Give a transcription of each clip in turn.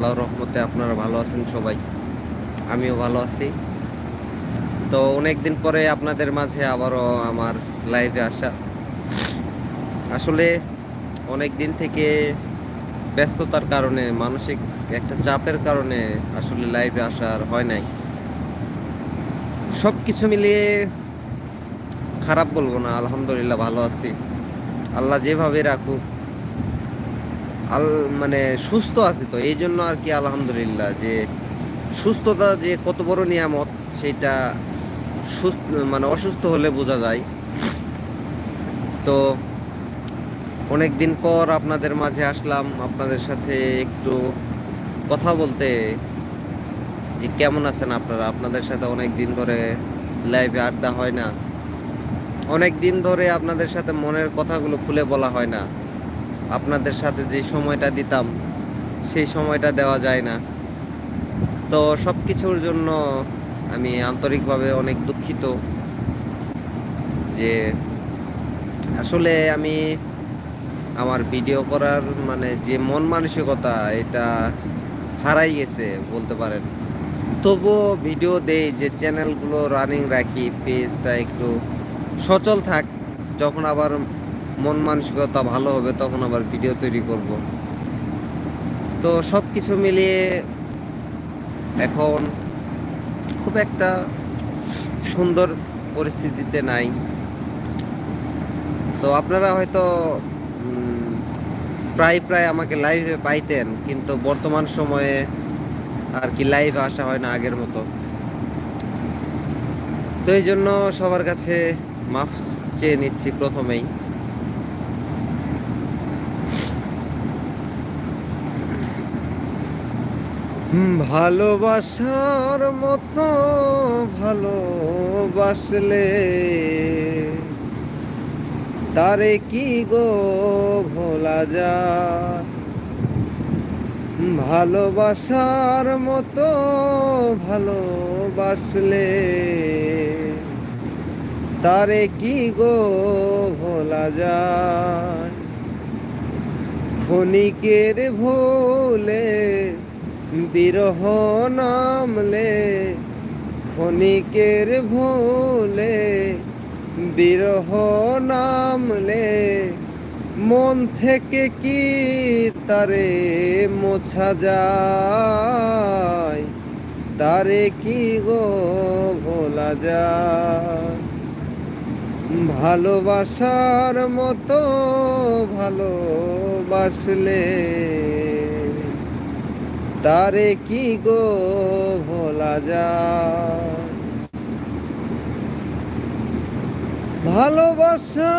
আল্লাহর রহমতে আপনারা ভালো আছেন সবাই। আমিও ভালো আছি। তো অনেক দিন পরে আপনাদের মাঝে আবারও আমার লাইভে আসা। আসলে অনেক দিন থেকে ব্যস্ততার কারণে, মানসিক একটা চাপের কারণে আসলে লাইভে আসার হয় নাই। সব কিছু মিলিয়ে খারাপ বলব না, আলহামদুলিল্লাহ ভালো আছি। আল্লাহ যেভাবে রাখুক আল মানে সুস্থ আছি তো, এই জন্য আর কি আলহামদুলিল্লাহ যে সুস্থতা যে কত বড় নিয়ামত, সেটা সুস্থ মানে অসুস্থ হলে বোঝা যায়। তো অনেক দিন পর আপনাদের মাঝে আসলাম, আপনাদের সাথে একটু কথা বলতে। যে কেমন আছেন আপনারা? আপনাদের সাথে অনেক দিন ধরে লাইভে আড্ডা হয় না। অনেক দিন ধরে আপনাদের সাথে মনের কথাগুলো খুলে বলা হয় না। আপনাদের সাথে যে সময়টা দিতাম, সেই সময়টা দেওয়া যায় না। তো সব কিছুর জন্য আমি আন্তরিকভাবে অনেক দুঃখিত যে আসলে আমি আমার ভিডিও করার মানে যে মন মানসিকতা, এটা হারাই গেছে বলতে পারেন। তবুও ভিডিও দেই যে চ্যানেলগুলো রানিং রাখি পেজটা একটু সচল থাক, যখন আবার মন মানসিকতা ভালো হবে, তখন আবার ভিডিও তৈরি করব। তো সব কিছু মিলিয়ে এখন খুব একটা সুন্দর পরিস্থিতিতে নাই। তো আপনারা হয়তো প্রায় প্রায় আমাকে লাইভে পাইতেন, কিন্তু বর্তমান সময়ে আর কি লাইভে আসা হয় না আগের মতো। তো এই জন্য সবার কাছে মাফ চেয়ে নিচ্ছি প্রথমেই। ভালোবাসার মতো ভালোবাসলে তারে কি গো ভোলা যায়? ভালোবাসার মতো ভালোবাসলে তারে কি গো ভোলা যায়? ক্ষণিকের ভোলে বিরহ নামলে, ক্ষণিকের ভোলে। বিরহ নামলে, মন থেকে কি তারে মোছা যায়? তারে কি গো ভোলা যায়? ভালোবাসার মতো ভালোবাসলে। তারে কি গো ভোলা যায়? ভালোবাসা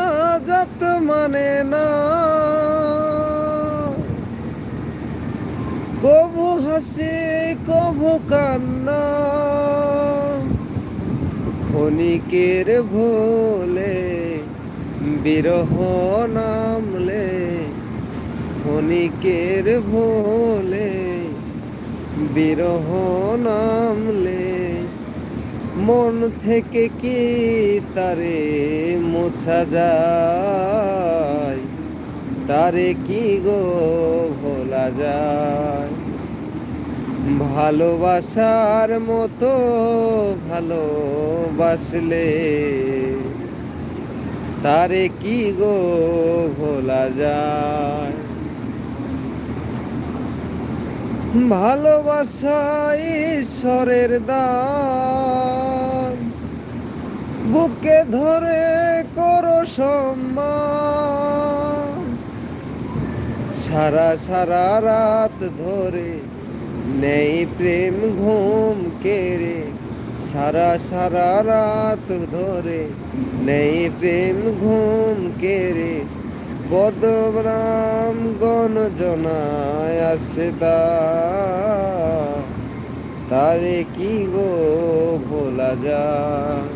যত মানে না। কবু হাসে, কবু কান্না। ক্ষণিকের ভোলে বিরহ নামলে, ক্ষণিকের ভোলে বিরহ নামলে মন থেকে কি তারে মোছা যায়? তারে কি গো ভোলা যায়? ভালোবাসার মতো ভালোবাসলে তারে কি গো ভোলা যায়? ভালোবাসা ঈশ্বরের দান। বুকে ধরে করো সম্মান। সারা সারা রাত ধরে নেই প্রেম ঘুম কেড়ে। সারা সারা রাত ধরে নেই প্রেম ঘুম কেড়ে। বদরাম গণ জনায় আসে তারে কি গো ভোলা যায়?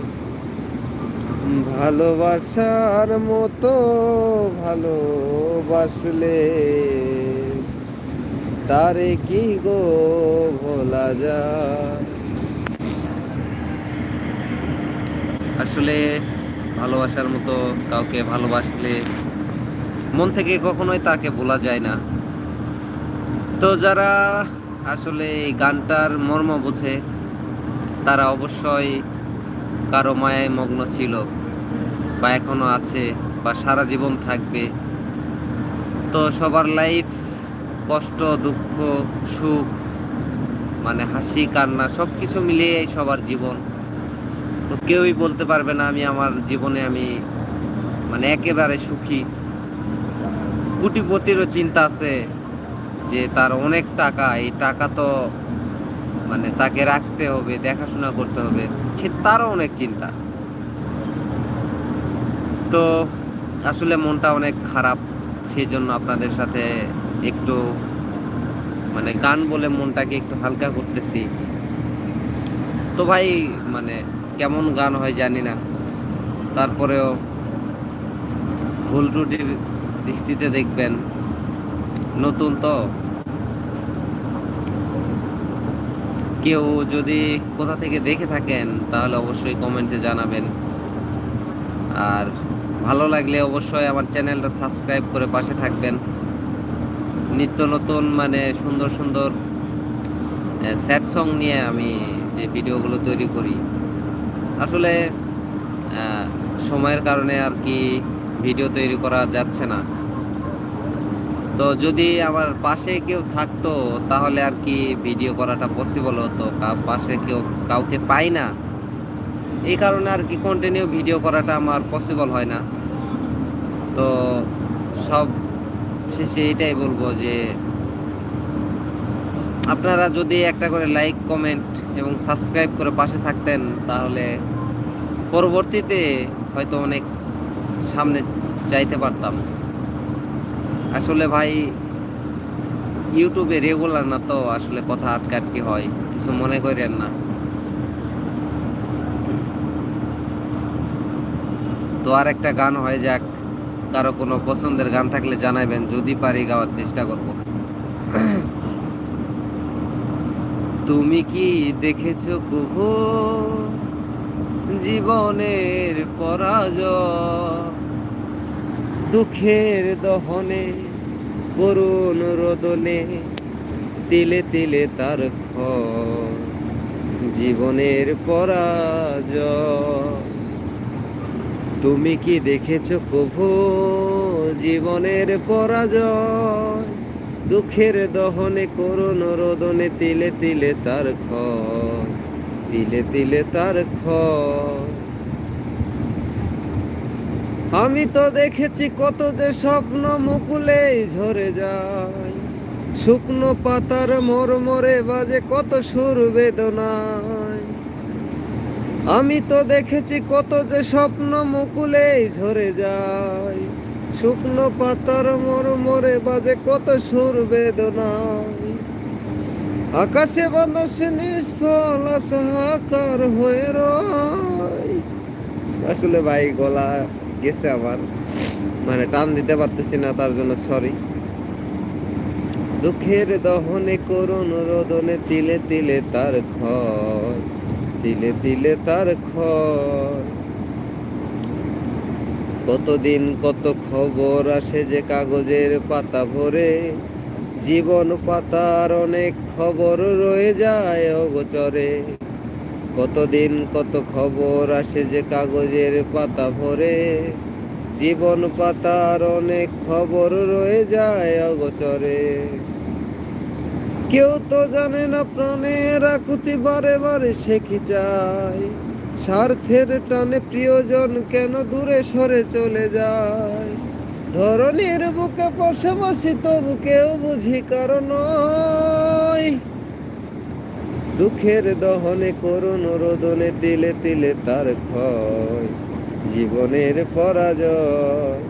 ভালোবাসার মতো ভালোবাসলে তারে কি গো ভোলা যায়? আসলে ভালোবাসার মতো কাউকে ভালোবাসলে মন থেকে কখনোই তাকে বলা যায় না। তো যারা আসলে এই গানটার মর্ম বোঝে, তারা অবশ্যই কারও মায়ায় মগ্ন ছিল বা এখনও আছে বা সারা জীবন থাকবে। তো সবার লাইফ কষ্ট, দুঃখ, সুখ মানে হাসি, কান্না সব কিছু মিলিয়ে সবার জীবন। তো কেউই বলতে পারবে না, আমি আমার জীবনে আমি মানে একেবারে সুখী। কোটিপতিরও চিন্তা আছে যে তার অনেক টাকা, এই টাকা তো মানে তাকে রাখতে হবে, দেখাশোনা করতে হবে, সে তারও অনেক চিন্তা। তো আসলে মনটা অনেক খারাপ সেই জন্য আপনাদের সাথে একটু মানে গান বলে মনটাকে একটু হালকা করতেছি। তো ভাই মানে কেমন গান হয় জানি না, তারপরেও ভুল ত্রুটির দৃষ্টিতে দেখবেন। নতুন তো। কেউ যদি কোথা থেকে দেখে থাকেন, তাহলে অবশ্যই কমেন্টে জানাবেন। আর ভালো লাগলে অবশ্যই আমার চ্যানেলটা সাবস্ক্রাইব করে পাশে থাকবেন। নিত্য নতুন মানে সুন্দর সুন্দর স্যাড সং নিয়ে আমি যে ভিডিওগুলো তৈরি করি। আসলে সময়ের কারণে আর কি ভিডিও তৈরি করা যাচ্ছে না। তো যদি আমার পাশে কেউ থাকতো, তাহলে আর কি ভিডিও করাটা পসিবল হতো? পাশে কেউ কাউকে পাই না? এই কারণে আর কি কন্টিনিউ ভিডিও করাটা আমার পসিবল হয় না। তো সব শেষে এটাই বলব যে, আপনারা যদি একটা করে লাইক কমেন্ট এবং সাবস্ক্রাইব করে পাশে থাকতেন, তাহলে পরবর্তীতে হয়তো অনেক সামনে যাইতে পারতাম। আসলে ভাই, ইউটিউবে রেগুলার না তো আসলে কথা আটকে আটকে হয়, কিছু মনে করেন না। তো আর একটা গান হয়ে যাক, কারও কোনো পছন্দের গান থাকলে জানাবেন, যদি পারি গাওয়ার চেষ্টা করব। তুমি কি দেখেছ কবু জীবনের পরাজয়, দুঃখের দহনে করুণ রোদনে তিলে তিলে তার ক্ষয় জীবনের পরাজয়। তুমি কি দেখেছ কভু জীবনের পরাজয়? দুঃখের দহনে করুণ রোদনে তিলে তিলে তার ক্ষয় তিলে তিলে তার ক্ষয় আমি তো দেখেছি কত যে স্বপ্ন মুকুলে ঝরে যায়। শুকনো পাতার মরমরে বাজে কত সুর বেদনায়। আমি তো দেখেছি কত যে স্বপ্ন মুকুলে ঝরে যায়। শুকনো পাতার মরমরে বাজে কত সুর বেদনায়। আকাশে বাতাসে নিষ্ফল আশাকার হয়ে রয়। আসলে ভাই গলা গেছে আমার মানে টান দিতে পারতেছি না, তার জন্য সরি দুঃখের দহনে করুণ রোদনে তিলে তিলে তার ক্ষয় তিলে তিলে তার ক্ষয় কতদিন কত খবর আসে যে কাগজের পাতা ভরে, জীবন পাতার অনেক খবর রয়ে যায় অগোচরে। কতদিন কত খবর আসে যে কাগজের পাতা ভরে? জীবন পাতার অনেক খবর রয়ে যায় অগোচরে। কেউ তো জানে না প্রাণের আকুতি বারে বারে শেখি চায়? স্বার্থের টানে প্রিয়জন কেন দূরে সরে চলে যায়? ধরনের বুকে পাশাপাশি তবু কেউ বুঝি কারণ দুঃখের দহনে করুণ রোদনে তিলে তিলে তার ক্ষয়, জীবনের পরাজয়।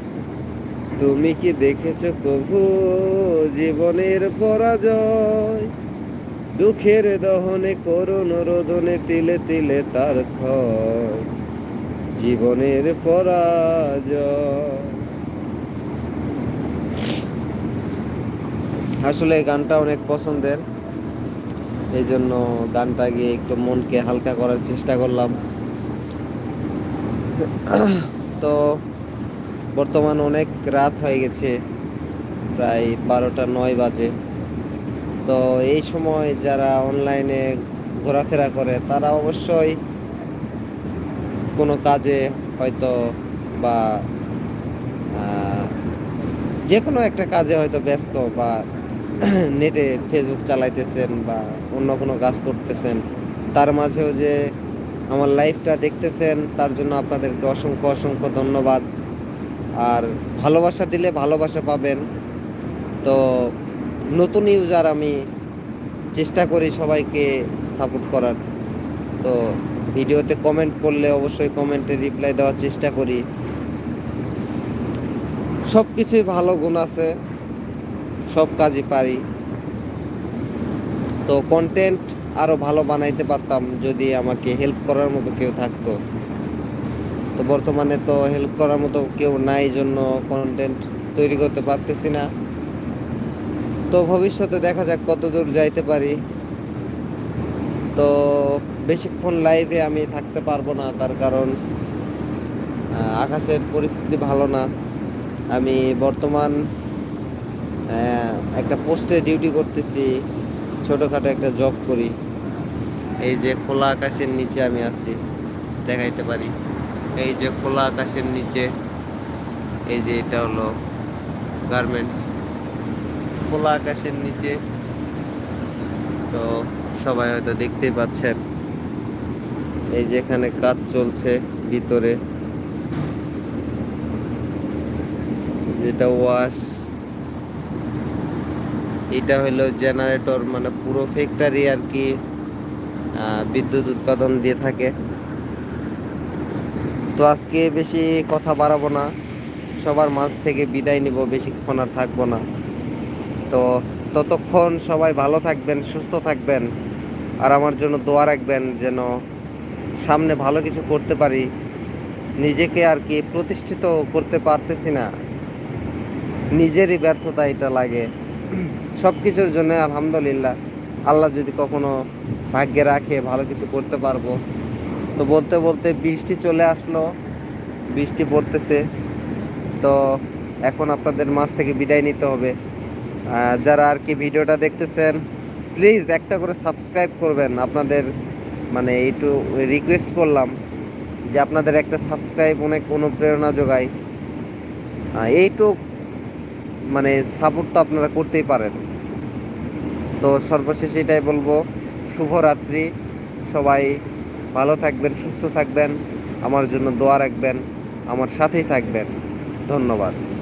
তুমি কি দেখেছ কভু জীবনের পরাজয়? দুঃখের দহনে করুণ রোদনে তিলে তিলে তার ক্ষয়, জীবনের পরাজয়। আসলে গানটা অনেক পছন্দের। এই জন্য গানটা গিয়ে একটু মনকে হালকা করার চেষ্টা করলাম। তো বর্তমান অনেক রাত হয়ে গেছে, প্রায় বারোটা নয় বাজে। তো এই সময় যারা অনলাইনে ঘোরাফেরা করে, তারা অবশ্যই কোনো কাজে হয়তো বা যে কোনো একটা কাজে হয়তো ব্যস্ত বা নেটে ফেসবুক চালাইতেছেন বা অন্য কোনো কাজ করতেছেন, তার মাঝেও যে আমার লাইফটা দেখতেছেন, তার জন্য আপনাদেরকে অসংখ্য অসংখ্য ধন্যবাদ। আর ভালোবাসা দিলে ভালোবাসা পাবেন। তো নতুন ইউজার আমি চেষ্টা করি সবাইকে সাপোর্ট করার। তো ভিডিওতে কমেন্ট করলে অবশ্যই কমেন্টে রিপ্লাই দেওয়ার চেষ্টা করি। সব কিছুই ভালো গুণ আছে। সব কাজই পারি। তো কন্টেন্ট আরও ভালো বানাইতে পারতাম যদি আমাকে হেল্প করার মতো কেউ থাকতো। তো বর্তমানে তো হেল্প করার মতো কেউ নাই জন্য কন্টেন্ট তৈরি করতে পারতেছি না। তো ভবিষ্যতে দেখা যাক কত দূর যাইতে পারি। তো বেশিক্ষণ লাইভে আমি থাকতে পারব না, তার কারণ আকাশের পরিস্থিতি ভালো না। আমি বর্তমান একটা পোস্টে ডিউটি করতেছি, ছোটোখাটো একটা জব করি। এই যে খোলা আকাশের নিচে আমি আছি, দেখাইতে পারি। এই যে খোলা আকাশের নিচে, এই যে এটা হলো গার্মেন্টস খোলা আকাশের নিচে, তো সবাই হয়তো দেখতেই পাচ্ছেন। এই যে এখানে কাজ চলছে ভিতরে। যেটা ওয়াশ এটা হলো জেনারেটর মানে পুরো ফ্যাক্টরি আর কি বিদ্যুৎ উৎপাদন দিয়ে থাকে। তো আজকে বেশি কথা বাড়াবো না, সবার মাঝ থেকে বিদায় নিব, বেশিক্ষণ আর থাকব না। তো ততক্ষণ সবাই ভালো থাকবেন, সুস্থ থাকবেন, আর আমার জন্য দোয়া রাখবেন যেন সামনে ভালো কিছু করতে পারি। নিজেকে আর কি প্রতিষ্ঠিত করতে পারতেছি না। নিজেরই ব্যর্থতা এটা লাগে। সব কিছুর জন্য আলহামদুলিল্লাহ। আল্লাহ যদি কখনো ভাগ্যে রাখে, ভালো কিছু করতে পারব। তো বলতে বলতে বৃষ্টি চলে আসলো, বৃষ্টি পড়তেছে। তো এখন আপনাদের মাছ থেকে বিদায় নিতে হবে। যারা আর কি ভিডিওটা দেখতেছেন প্লিজ একটা করে সাবস্ক্রাইব করবেন। আপনাদের মানে একটু রিকোয়েস্ট করলাম যে আপনাদের একটা সাবস্ক্রাইব অনেক অনুপ্রেরণা যোগায়। এইটুক মানে সাপোর্ট তো আপনারা করতেই পারেন। তো সর্বশেষ এটাই বলব, শুভরাত্রি। সবাই ভালো থাকবেন, সুস্থ থাকবেন। আমার জন্য দোয়া রাখবেন, আমার সাথেই থাকবেন। ধন্যবাদ।